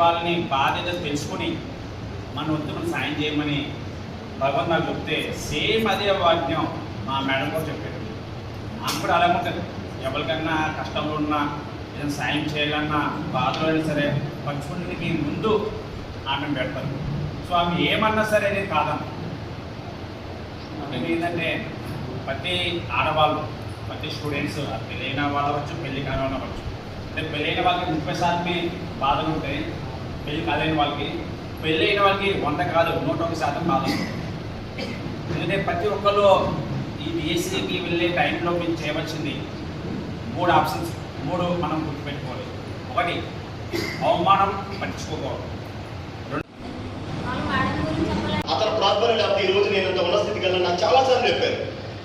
వాళ్ళని బాధ్యత తెలుసుకుని మన వంతు సాయం చేయమని భగవంత్ నాకు చెప్తే సేమ్ అదే వాక్యం మా మేడం కూడా చెప్పారు. ఆమె కూడా అలాగే ఉంటుంది. ఎవరికన్నా కష్టంలో ఉన్నా ఏదైనా సాయం చేయాలన్నా బాధలో అయినా సరే పంచుకునేకి ముందు ఆమె పెడతారు. సో ఆమె ఏమన్నా సరే నేను కాదన్న ఏంటంటే ప్రతి ఆడవాళ్ళు ప్రతి స్టూడెంట్స్ పెళ్ళైన వాళ్ళు అవ్వచ్చు పెళ్ళి కాని వాళ్ళు అవ్వచ్చు. అంటే పెళ్ళైన వాళ్ళకి ముప్పై శాతమే బాధలు ఉంటాయి. పెళ్ళి కాలేని వాళ్ళకి పెళ్ళైన వాళ్ళకి వంద కాదు నూట ఒక శాతం కాదు. ఎందుకంటే ప్రతి ఒక్కరు ఈ బీఎస్సీకి వెళ్ళే టైంలో మేము చేయవలసింది మూడు ఆప్షన్స్ మూడు మనం గుర్తుపెట్టుకోవాలి. ఒకటి అవమానం పట్టించుకోకూడదు. అతను ప్రార్థన లేకపోతే ఈ రోజు నేను ఇంత ఉన్న స్థితికి వెళ్ళాను. నాకు చాలా సార్లు చెప్పారు.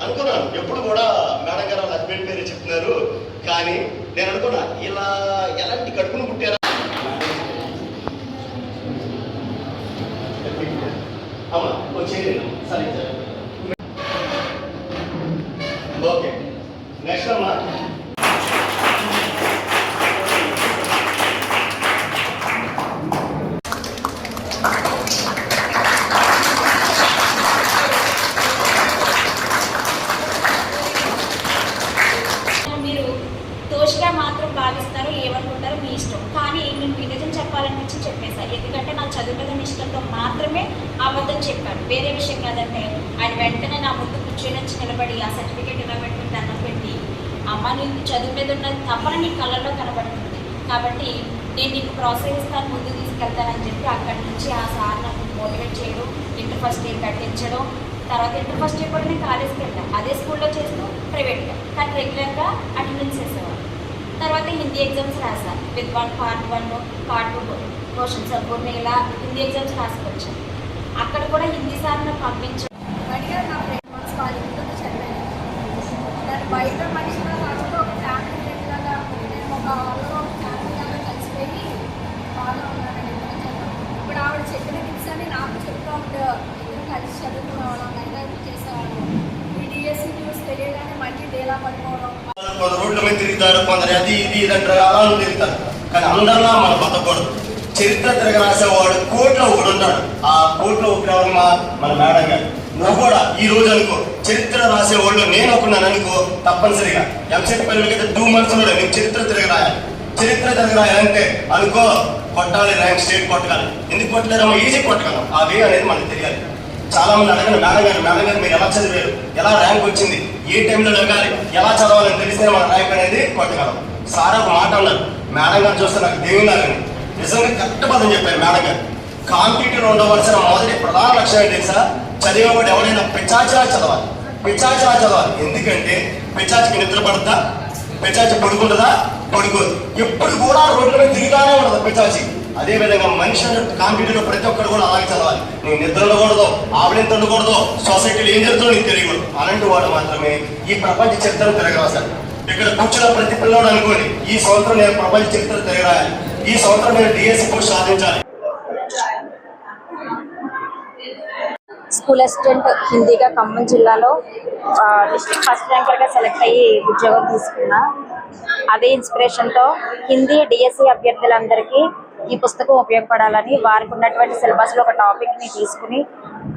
అనుకున్నాను. ఎప్పుడు కూడా మేడం గారు వాళ్ళ హస్బెండ్ పేరే చెప్తున్నారు. కానీ నేను అనుకున్నా ఇలా ఎలాంటి కడుపును పుట్టారా? అవునా? వచ్చేది సరే సరే. ఓకే. నెక్స్ట్ మాత్రం భావిస్తారు ఏమనుకుంటారో మీ ఇష్టం. కానీ నేను మీ నిజం చెప్పాలనిపించి చెప్పేశాను ఎందుకంటే నా చదువు మీద ఇష్టంతో మాత్రమే అబద్ధం చెప్పాను వేరే విషయం కాదంటే ఆయన వెంటనే నా ముందు కూర్చొని వచ్చి నిలబడి ఆ సర్టిఫికేట్ ఇలా పెట్టుకుని దండం పెట్టి అమ్మ నీకు చదువు మీద ఉన్న తప్పన నీ కళ్ళలో కనబడుతుంది. కాబట్టి నేను నీకు ప్రోత్సహిస్తాను ముందు తీసుకెళ్తానని చెప్పి అక్కడి నుంచి ఆ సార్ నాకు మోటివేట్ చేయడం ఇంటర్ ఫస్ట్ ఇయర్ కట్టించడం తర్వాత ఇంటర్ ఫస్ట్ ఇయర్ కూడా నేను కాలేజ్కి వెళ్ళాను అదే స్కూల్లో చేస్తూ ప్రైవేట్గా. కానీ రెగ్యులర్గా అటెండెన్స్ చేసేవాడు తర్వాత హిందీ ఎగ్జామ్స్ రాశాను. With one part one part two question సంపూర్ణ ఇలా హిందీ ఎగ్జామ్స్ రాసుకొచ్చాను. అక్కడ కూడా హిందీ సార్ని పంపించాను బడిగా నా ఫ్రెండ్ మనసు కాలేజీలో చదివాను బయట మనిషిగా కాకుండా ఒక ఫ్యామిలీ ఫ్రెండ్ లాగా నేను ఒక హాల్లో ఒక ఫ్యామిలీ లాగా కలిసిపోయి బాగా ఉన్నాను ఇప్పుడు ఆవిడ చెప్పిన టిప్స్ అని నాకు చెప్తా ఉంటే ఇద్దరు కలిసి చదువుకునేవాళ్ళం నైట్ చేసేవాళ్ళం. ఈ డిఎస్సి న్యూస్ తెలియగానే మళ్ళీ డేలా పడిపోవడం కొందరు రోడ్ల మీద తిరుగుతారు కొందరు అది ఇది ఇదంటారు అలా అని తిరుగుతారు కానీ అందరిలా మనం బతకూడదు. చరిత్ర తిరగ రాసేవాడు కోట్లో ఒకడు ఉన్నాడు. ఆ కోట్లో ఒకటి మా మన మేడం గారు? నువ్వు కూడా ఈ రోజు అనుకో. చరిత్ర రాసేవాళ్ళు నేను ఒకన్నాను అనుకో తప్పనిసరిగా. ఎంసెట్ పిల్లలకి టూ మంత్స్ ఉన్నాడు నేను చరిత్ర తిరగ రాయాలి చరిత్ర తిరగ రాయాలంటే అనుకో కొట్టాలి ర్యాంక్ స్టేట్ కొట్టగలం ఎందుకు కొట్టలేరమ్మా ఈజీ కొట్టగలం. ఆ వే అనేది మనకు తెలియాలి. చాలా మంది అడగను మేడం గారు మేడం గారు మీరు ఎలా చదివారు? ఎలా ర్యాంక్ వచ్చింది? ఏ టైంలో లగాలి ఎలా చదవాలని తెలిస్తే మన ర్యాంక్ అనేది కొట్టగలం సార్ ఒక మాట అన్నారు. మేడం గారు చూస్తే నాకు దేవులాగని నిజంగా కరెక్ట్ పదం చెప్పారు మేడం గారు. కాంపిటేటివ్ ఉండవలసిన మొదటి ప్రధాన లక్ష్యం ఏంటి సార్ చదివేవాడు ఎవరైనా పిచ్చాచిలా చదవాలి. పిచ్చాచిలా చదవాలి. ఎందుకంటే పిచ్చాచికి నిద్ర పడతా పిచ్చాచి పడుకుంటుందా? పడుకోదు. ఎప్పుడు కూడా రోడ్ల మీద తిరుగుతానే ఉండదు పిచ్చాచి. అదేవిధంగా మనిషి కాంపిటేటివ్ ప్రతి ఒక్కరు కూడా అలాగే చదవాలి. నువ్వు నిద్ర ఉండకూడదు ఆవిడెంత ఉండకూడదు సొసైటీలో ఏం జరుగుతుందో నీకు తెలియకూడదు. అలాంటి వాడు మాత్రమే ఈ ప్రపంచ చరిత్రను తిరగరాశాడు. ఇక్కడ కూర్చున్న ప్రతి పిల్లవాడు అనుకోండి ఈ సంవత్సరం నేను ప్రపంచ చరిత్ర తిరగరాయాలి. ఈ సంవత్సరం నేను డిఎస్సి పోస్ట్ సాధించాలి. స్కూల్ అసిస్టెంట్ హిందీగా ఖమ్మం జిల్లాలో డిస్ట్రిక్ట్ ఫస్ట్ ర్యాంకర్గా సెలెక్ట్ అయ్యి ఉద్యోగం తీసుకున్నా. అదే ఇన్స్పిరేషన్తో హిందీ డిఎస్సి అభ్యర్థులందరికీ ఈ పుస్తకం ఉపయోగపడాలని వారికి ఉన్నటువంటి సిలబస్లో ఒక టాపిక్ని తీసుకుని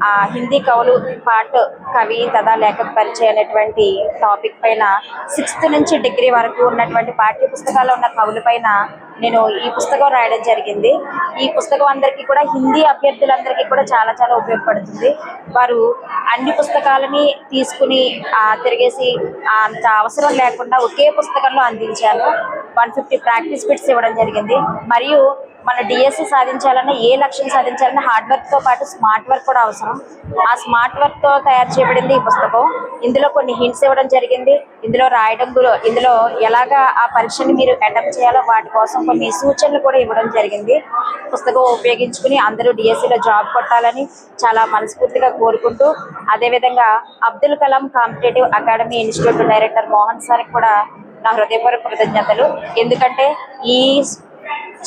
ఆ హిందీ కవులు పాట కవి తదా లేఖక పరిచయం అనేటువంటి టాపిక్ పైన సిక్స్త్ నుంచి డిగ్రీ వరకు ఉన్నటువంటి పాఠ్య పుస్తకాల్లో ఉన్న కవుల పైన నేను ఈ పుస్తకం రాయడం జరిగింది. ఈ పుస్తకం అందరికీ కూడా హిందీ అభ్యర్థులందరికీ కూడా చాలా చాలా ఉపయోగపడుతుంది. వారు అన్ని పుస్తకాలని తీసుకుని తిరిగేసి అంత అవసరం లేకుండా ఒకే పుస్తకంలో అందించాను. వన్ ఫిఫ్టీ ప్రాక్టీస్ బిట్స్ ఇవ్వడం జరిగింది. మరియు మన డిఎస్సి సాధించాలన్నా ఏ లక్ష్యం సాధించాలన్నా హార్డ్ వర్క్తో పాటు స్మార్ట్ వర్క్ కూడా అవసరం. ఆ స్మార్ట్ వర్క్తో తయారు చేయబడింది ఈ పుస్తకం. ఇందులో కొన్ని హింట్స్ ఇవ్వడం జరిగింది. ఇందులో రాయడం ఇందులో ఎలాగా ఆ పరీక్షని మీరు అటెంప్ట్ చేయాలో వాటి కోసం కొన్ని సూచనలు కూడా ఇవ్వడం జరిగింది. పుస్తకం ఉపయోగించుకుని అందరూ డిఎస్సిలో జాబ్ కొట్టాలని చాలా మనస్ఫూర్తిగా కోరుకుంటూ అదేవిధంగా Abdul Kalam competitive academy institute director Mohan sir కూడా నా హృదయపూర్వక కృతజ్ఞతలు. ఎందుకంటే ఈ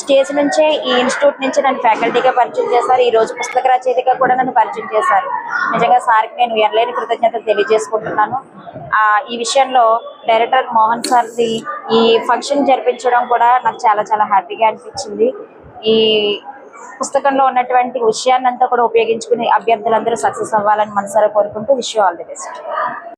స్టేజ్ నుంచే ఈ ఇన్స్టిట్యూట్ నుంచి నన్ను ఫ్యాకల్టీగా పరిచయం చేశారు. ఈ రోజు పుస్తక రచయితగా కూడా నన్ను పరిచయం చేశారు. నిజంగా సార్కి నేను ఎనలేని కృతజ్ఞతలు తెలియజేసుకుంటున్నాను. ఈ విషయంలో డైరెక్టర్ మోహన్ సార్ది ఈ ఫంక్షన్ జరిపించడం కూడా నాకు చాలా చాలా హ్యాపీగా అనిపించింది. ఈ పుస్తకంలో ఉన్నటువంటి విషయాన్ని అంతా కూడా ఉపయోగించుకుని అభ్యర్థులందరూ సక్సెస్ అవ్వాలని మనసారా కోరుకుంటూ విష్ ఆల్ ది బెస్ట్.